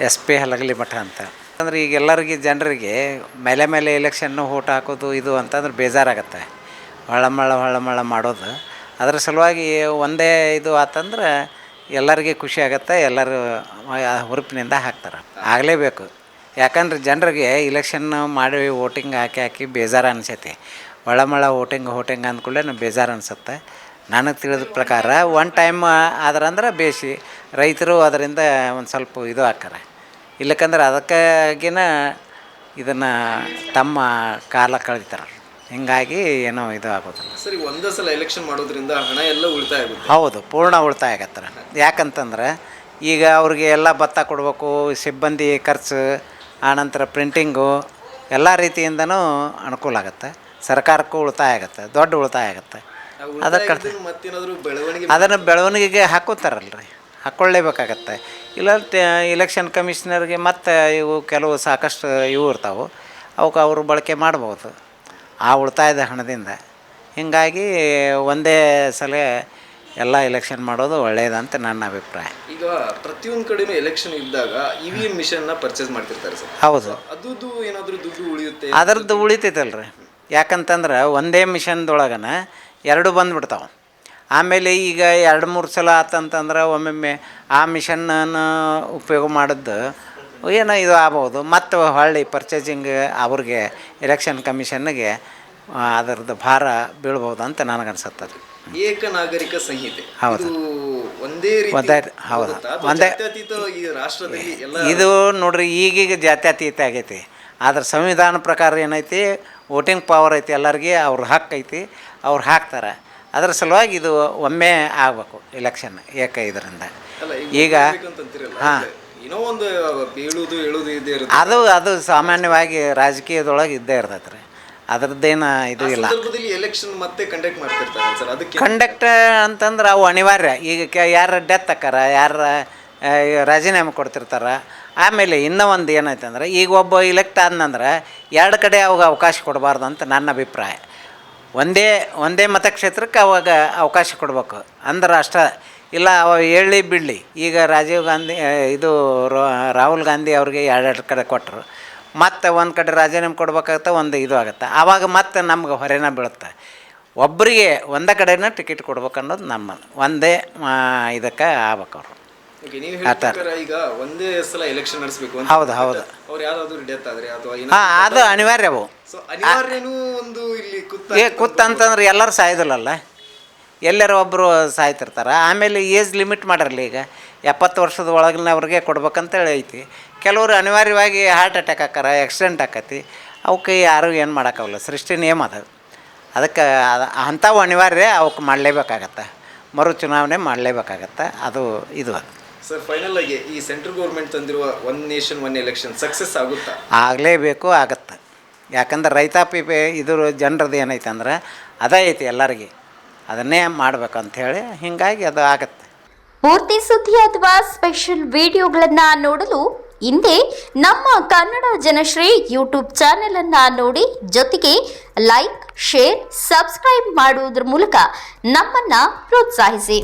S P Halagali ಮಠ ಅಂತ. ಅಂದ್ರೆ ಈಗ ಎಲ್ಲರಿಗೆ ಜನರಿಗೆ ಮೇಲೆ ಮೇಲೆ ಎಲೆಕ್ಷನ್ನು ಓಟ್ ಹಾಕೋದು ಇದು ಅಂತಂದ್ರೆ ಬೇಜಾರಾಗತ್ತೆ. ಹೊಳಮಳ ಹೊಳಮಳ ಮಾಡೋದು. ಅದರ ಸಲುವಾಗಿ ಒಂದೇ ಇದು ಆತಂದ್ರೆ ಎಲ್ಲರಿಗೆ ಖುಷಿ ಆಗತ್ತೆ, ಎಲ್ಲರೂ ಹುರುಪಿನಿಂದ ಹಾಕ್ತಾರೆ. ಆಗಲೇಬೇಕು. ಯಾಕಂದ್ರೆ ಜನರಿಗೆ ಇಲೆಕ್ಷನ್ ಮಾಡಿ ವೋಟಿಂಗ್ ಹಾಕಿ ಹಾಕಿ ಬೇಜಾರು ಅನಿಸೈತಿ ಒಳಮಳ ವೋಟಿಂಗ್ ವೋಟಿಂಗ್ ಅಂದ್ಕೂಡಲೇ ಬೇಜಾರು ಅನಿಸುತ್ತೆ. ನನಗೆ ತಿಳಿದ ಪ್ರಕಾರ ಒನ್ ಟೈಮ್ ಆದ್ರಂದ್ರೆ ಬೇಸಿ ರೈತರು ಅದರಿಂದ ಒಂದು ಸ್ವಲ್ಪ ಇದು ಹಾಕ್ತಾರೆ ಇಲ್ಲಕ್ಕಂದ್ರೆ ಅದಕ್ಕಾಗಿನ ಇದನ್ನು ತಮ್ಮ ಕಾಲ ಕಳೀತಾರೆ ಹಿಂಗಾಗಿ ಏನೋ ಇದು ಆಗೋದಿಲ್ಲ. ಸರಿ ಒಂದೇ ಸಲ ಎಲೆಕ್ಷನ್ ಮಾಡೋದ್ರಿಂದ ಹಣ ಎಲ್ಲ ಉಳಿತಾಯ ಆಗುತ್ತೆ. ಹೌದು ಪೂರ್ಣ ಉಳಿತಾಯ ಆಗತ್ತಾರೆ ಯಾಕಂತಂದ್ರೆ ಈಗ ಅವ್ರಿಗೆ ಎಲ್ಲ ಭತ್ತ ಕೊಡಬೇಕು ಸಿಬ್ಬಂದಿ ಖರ್ಚು ಆನಂತರ ಪ್ರಿಂಟಿಂಗು ಎಲ್ಲ ರೀತಿಯಿಂದನೂ ಅನುಕೂಲ ಆಗುತ್ತೆ. ಸರ್ಕಾರಕ್ಕೂ ಉಳಿತಾಯ ಆಗುತ್ತೆ ದೊಡ್ಡ ಉಳಿತಾಯ ಆಗುತ್ತೆ. ಅದಕ್ಕೆ ಅದನ್ನು ಬೆಳವಣಿಗೆಗೆ ಹಾಕೋತಾರಲ್ರಿ ಹಾಕ್ಕೊಳ್ಳೇಬೇಕಾಗತ್ತೆ ಇಲ್ಲ ಇಲೆಕ್ಷನ್ ಕಮಿಷನರ್ಗೆ ಮತ್ತು ಇವು ಕೆಲವು ಸಾಕಷ್ಟು ಇವು ಇರ್ತಾವೆ. ಅವಕ್ಕೆ ಅವರು ಬಳಕೆ ಮಾಡ್ಬೋದು. ಆ ಉಳಿತಾಯದ ಹಣದಿಂದ. ಹೀಗಾಗಿ ಒಂದೇ ಸಲ ಎಲ್ಲ ಎಲೆಕ್ಷನ್ ಮಾಡೋದು ಒಳ್ಳೆಯದಂತ ನನ್ನ ಅಭಿಪ್ರಾಯ. ಈಗ ಪ್ರತಿಯೊಂದು ಕಡೆನೂ ಎಲೆಕ್ಷನ್ ಇದ್ದಾಗ ಇ ವಿ ಎಂ ಮಿಷನ್ನ ಪರ್ಚೇಸ್ ಮಾಡ್ತಿರ್ತಾರೆ ಸರ್. ಹೌದು. ಅದು ಏನಾದರೂ ದುಡ್ಡು ಉಳಿಯುತ್ತೆ? ಅದರದ್ದು ಉಳಿತೈತಲ್ರಿ ಯಾಕಂತಂದ್ರೆ ಒಂದೇ ಮಿಷನ್ದೊಳಗನ ಎರಡು ಬಂದ್ಬಿಡ್ತಾವೆ. ಆಮೇಲೆ ಈಗ ಎರಡು ಮೂರು ಸಲ ಆತಂತಂದ್ರೆ ಒಮ್ಮೊಮ್ಮೆ ಆ ಮಿಷನ್ನನ್ನು ಉಪಯೋಗ ಮಾಡಿದ್ದು ಏನೋ ಇದು ಆಗ್ಬೋದು. ಮತ್ತು ಹೊಳ್ಳಿ ಪರ್ಚೇಸಿಂಗ್ ಅವ್ರಿಗೆ ಎಲೆಕ್ಷನ್ ಕಮಿಷನ್ಗೆ ಅದರದ್ದು ಭಾರ ಬೀಳ್ಬೋದು ಅಂತ ನನಗನ್ಸುತ್ತದೆ. ಏಕ ನಾಗರಿಕ ಸಂಹಿತೆ. ಹೌದು. ಒಂದೇ ಒಂದೇ ಹೌದು. ಒಂದೇ- ಈ ರಾಷ್ಟ್ರದಲ್ಲಿ ಎಲ್ಲ ಇದು ನೋಡ್ರಿ ಈಗೀಗ ಜಾತ್ಯತೀತ ಆಗೈತಿ. ಆದ್ರೆ ಸಂವಿಧಾನ ಪ್ರಕಾರ ಏನೈತಿ ವೋಟಿಂಗ್ ಪವರ್ ಐತಿ ಎಲ್ಲರಿಗೆ ಅವ್ರ ಹಕ್ಕು ಐತಿ ಅವ್ರು ಹಾಕ್ತಾರೆ. ಅದ್ರ ಸಲುವಾಗಿ ಇದು ಒಮ್ಮೆ ಆಗಬೇಕು ಇಲೆಕ್ಷನ್ ಏಕೆ ಇದರಿಂದ. ಈಗ ಹಾಂ. ಒಂದು ಇರುತ್ತೆ. ಅದು ಅದು ಸಾಮಾನ್ಯವಾಗಿ ರಾಜಕೀಯದೊಳಗೆ ಇದ್ದೇ ಇರ್ತೈತೆ ರೀ ಅದರದ್ದೇನು ಇದು ಇಲ್ಲ. ಎಲೆಕ್ಷನ್ ಮತ್ತೆ ಕಂಡಕ್ಟ್ ಮಾಡ್ತಿರ್ತಾರೆ ಸರ್ ಅದಕ್ಕೆ? ಕಂಡಕ್ಟ್ ಅಂತಂದ್ರೆ ಅವು ಅನಿವಾರ್ಯ. ಈಗ ಕೆ ಯಾರ ಡೆತ್ ಆಕಾರ ಯಾರ ರಾಜೀನಾಮೆ ಕೊಡ್ತಿರ್ತಾರೆ ಆಮೇಲೆ ಇನ್ನೂ ಒಂದು ಏನಾಯ್ತಂದ್ರೆ ಅಂದ್ರೆ ಈಗ ಒಬ್ಬ ಇಲೆಕ್ಟ್ ಆದ್ನಂದ್ರೆ ಎರಡು ಕಡೆ ಅವಾಗ ಅವಕಾಶ ಕೊಡಬಾರ್ದು ಅಂತ ನನ್ನ ಅಭಿಪ್ರಾಯ. ಒಂದೇ ಒಂದೇ ಮತಕ್ಷೇತ್ರಕ್ಕೆ ಅವಾಗ ಅವಕಾಶ ಕೊಡಬೇಕು. ಅಂದ್ರೆ ಅಷ್ಟ ಇಲ್ಲ ಅವ ಹೇಳಿ ಬಿಡಲಿ. ಈಗ ರಾಜೀವ್ ಗಾಂಧಿ ಇದು ರಾ- ರಾಹುಲ್ ಗಾಂಧಿ ಅವ್ರಿಗೆ ಎರಡೆರಡು ಕಡೆ ಕೊಟ್ಟರು ಮತ್ತು ಒಂದು ಕಡೆ ರಾಜೀನಾಮೆ ಕೊಡ್ಬೇಕಾಗತ್ತೆ ಒಂದು ಇದು ಆಗುತ್ತೆ. ಆವಾಗ ಮತ್ತೆ ನಮ್ಗೆ ಹೊರೆನ ಬೀಳುತ್ತೆ. ಒಬ್ಬರಿಗೆ ಒಂದೇ ಕಡೆನ ಟಿಕೆಟ್ ಕೊಡ್ಬೇಕು ಅನ್ನೋದು ನಮ್ಮ ಒಂದೇ ಇದಕ್ಕೆ ಆಗ್ಬೇಕು ಅವರು. ಈಗ ಒಂದೇ ಸಲ ಎಲೆಕ್ಷನ್ ನಡೆಸಬೇಕು ಅಂತ ಹೌದು ಹೌದು. ಅವ್ರು ಯಾರಾದ್ರೂ ಡೆತ್ ಆದ್ರೆ ಅಥವಾ ಹಾಂ ಅದು ಅನಿವಾರ್ಯ ಅವು ಸೊ ಅನಿವಾರ್ಯನೂ ಒಂದು ಇಲ್ಲಿ ಕುತ್ತ ಏ ಎಲ್ಲರೂ ಸಾಯೋದಿಲ್ಲಲ್ಲ? ಎಲ್ಲರೂ ಒಬ್ಬರು ಸಾಯ್ತಿರ್ತಾರೆ? ಆಮೇಲೆ ಏಜ್ ಲಿಮಿಟ್ ಮಾಡಿರಲಿ ಈಗ. ಎಪ್ಪತ್ತು ವರ್ಷದ ಒಳಗಿನ ಅವ್ರಿಗೆ ಕೊಡ್ಬೇಕಂತೇಳಿ ಐತಿ. ಕೆಲವರು ಅನಿವಾರ್ಯವಾಗಿ ಹಾರ್ಟ್ ಅಟ್ಯಾಕ್ ಆಕಾರ ಆಕ್ಸಿಡೆಂಟ್ ಆಕತಿ. ಅವಕ್ಕೆ ಯಾರು ಏನು ಮಾಡೋಕ್ಕಾಗಲ್ಲ. ಸೃಷ್ಟಿ ನಿಯಮ ಅದು ಅದಕ್ಕೆ ಅದು ಅಂಥವು ಅನಿವಾರ್ಯ ಅವಕ್ಕೆ ಮಾಡಲೇಬೇಕಾಗತ್ತೆ. ಮರು ಚುನಾವಣೆ ಮಾಡಲೇಬೇಕಾಗತ್ತೆ. ಅದು ಇದು ಅದು. ಸರ್ ಫೈನಲ್ ಆಗಿ ಈ ಸೆಂಟ್ರಲ್ ಗೌರ್ಮೆಂಟ್ ತಂದಿರುವ one nation one election success ಆಗುತ್ತಾ? ಆಗಲೇಬೇಕು ಆಗತ್ತೆ. ಯಾಕಂದ್ರೆ ರೈತಾಪಿ ಇದ್ರ ಜನರದ್ದು ಏನೈತೆ ಅಂದ್ರೆ ಅದೇ ಐತಿ ಎಲ್ಲರಿಗೆ. ಅದನ್ನೇ ಹೇಳಿ ಹೀಗಾಗಿ ಅದು ಆಗತ್ತೆ. ಪೂರ್ತಿ ಸುದ್ದಿ ಅಥವಾ ಸ್ಪೆಷಲ್ ವಿಡಿಯೋಗಳನ್ನ ನೋಡಲು ಹಿಂದೆ ನಮ್ಮ ಕನ್ನಡ ಜನಶ್ರೀ ಯೂಟ್ಯೂಬ್ ಚಾನೆಲ್ ಅನ್ನ ನೋಡಿ ಜೊತೆಗೆ ಲೈಕ್ ಶೇರ್ ಸಬ್ಸ್ಕ್ರೈಬ್ ಮಾಡುವುದರ ಮೂಲಕ ನಮ್ಮನ್ನ ಪ್ರೋತ್ಸಾಹಿಸಿ.